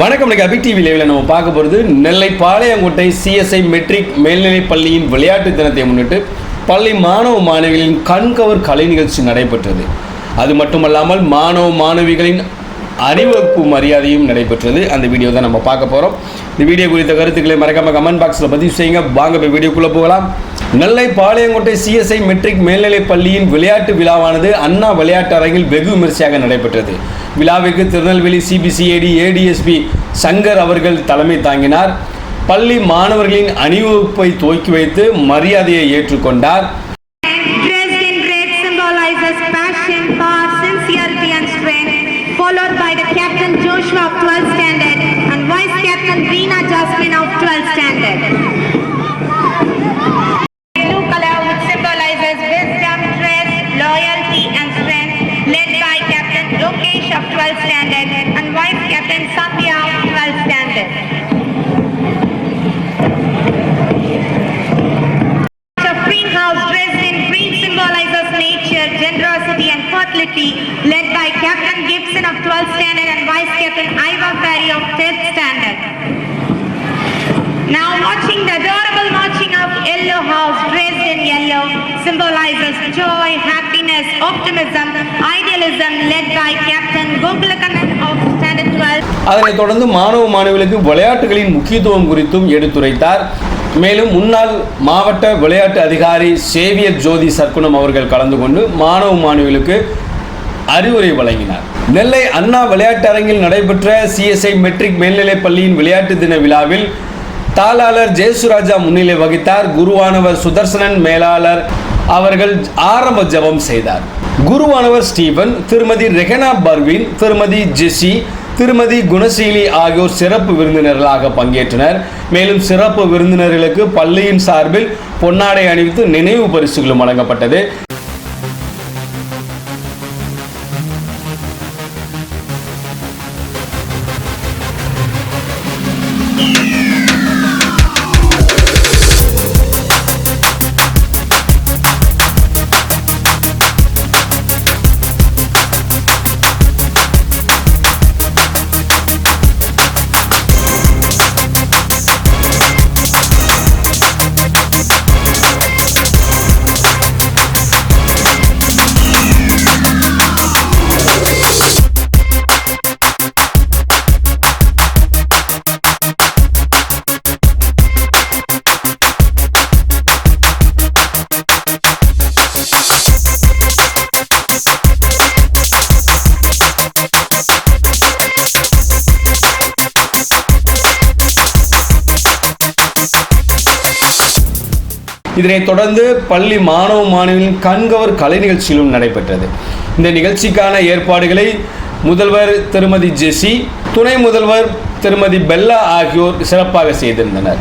வணக்கம் இன்னைக்கு அபி டிவி லைவ்ல நம்ம பார்க்க போகிறது நெல்லை பாளையங்கோட்டை சிஎஸ்ஐ மெட்ரிக் மேல்நிலைப் பள்ளியின் விளையாட்டு தினத்தை முன்னிட்டு பள்ளி மாணவ மாணவிகளின் கண்கவர் கலை நிகழ்ச்சி நடைபெற்றது. அது மட்டுமல்லாமல் மாணவ மாணவிகளின் அறிவகுப்பு மரியாதையும் நடைபெற்றது. அந்த வீடியோ தான் நம்ம பார்க்க போகிறோம் இந்த வீடியோ குறித்த கருத்துக்களை மறக்காமல் கமெண்ட் பாக்ஸில் பதிவு செய்யுங்க. வாங்க போய் வீடியோக்குள்ளே போகலாம். நெல்லை பாளையங்கோட்டை சிஎஸ்ஐ மெட்ரிக் மேல்நிலைப் பள்ளியின் விளையாட்டு விழாவானது அண்ணா விளையாட்டு அரங்கில் வெகு விமரிசையாக நடைபெற்றது. விழாவிற்கு திருநெல்வேலி சிபிசிஐடி ஏடிஎஸ்பி சங்கர் அவர்கள் தலைமை தாங்கினார். பள்ளி மாணவர்களின் அணிவகுப்பை துவக்கி வைத்து மரியாதையை ஏற்றுக்கொண்டார். Captain of 12th standard and Vice Captain Satya of 12th standard. of greenhouse dressed in green symbolizes nature, generosity and fertility, led by Captain Gibson of 12th standard and Vice Captain Iva Ferry of 10th standard. Now watching the adorable marching of Yellow House dressed in yellow symbolizes joy, happiness, openness, optimism, idealism led by Captain Gokulakandan of standard 12. அதனைத் தொடர்ந்து மாணவ மாணவிகளுக்கு விளையாட்டுகளின் முக்கியத்துவம் குறித்தும் எடுத்துரைத்தார். மேலும் முன்னாள் மாவட்ட விளையாட்டு அதிகாரி சேவியர் ஜோதி சர்க்குணம் அவர்கள் கலந்து கொண்டு மாணவ மாணவிகளுக்கு அறிவுரை வழங்கினார். நெல்லை அண்ணா விளையாட்டு அரங்கில் நடைபெற்ற சிஎஸ்ஐ மெட்ரிக் மேல்நிலைப் பள்ளியின் விளையாட்டு தின விழாவில் தாளாளர் ஜெயசுராஜா முன்னிலை வகித்தார். குருவானவர் சுதர்சனன் மேலாளர் அவர்கள் ஆரம்ப ஜெபம் செய்தார். குருவானவர் ஸ்டீபன் திருமதி ரெகனா பர்வின் திருமதி ஜெசி திருமதி குணசீலி ஆகியோர் சிறப்பு விருந்தினர்களாக பங்கேற்றனர். மேலும் சிறப்பு விருந்தினர்களுக்கு பள்ளியின் சார்பில் பொன்னாடை அணிவித்து நினைவு பரிசுகளும் வழங்கப்பட்டது. இதனைத் தொடர்ந்து பள்ளி மாணவ மாணவியின் கண்கவர் கலை நிகழ்ச்சியிலும் நடைபெற்றது. இந்த நிகழ்ச்சிக்கான ஏற்பாடுகளை முதல்வர் திருமதி ஜெசி துணை முதல்வர் திருமதி பெல்லா ஆகியோர் சிறப்பாக செய்திருந்தனர்.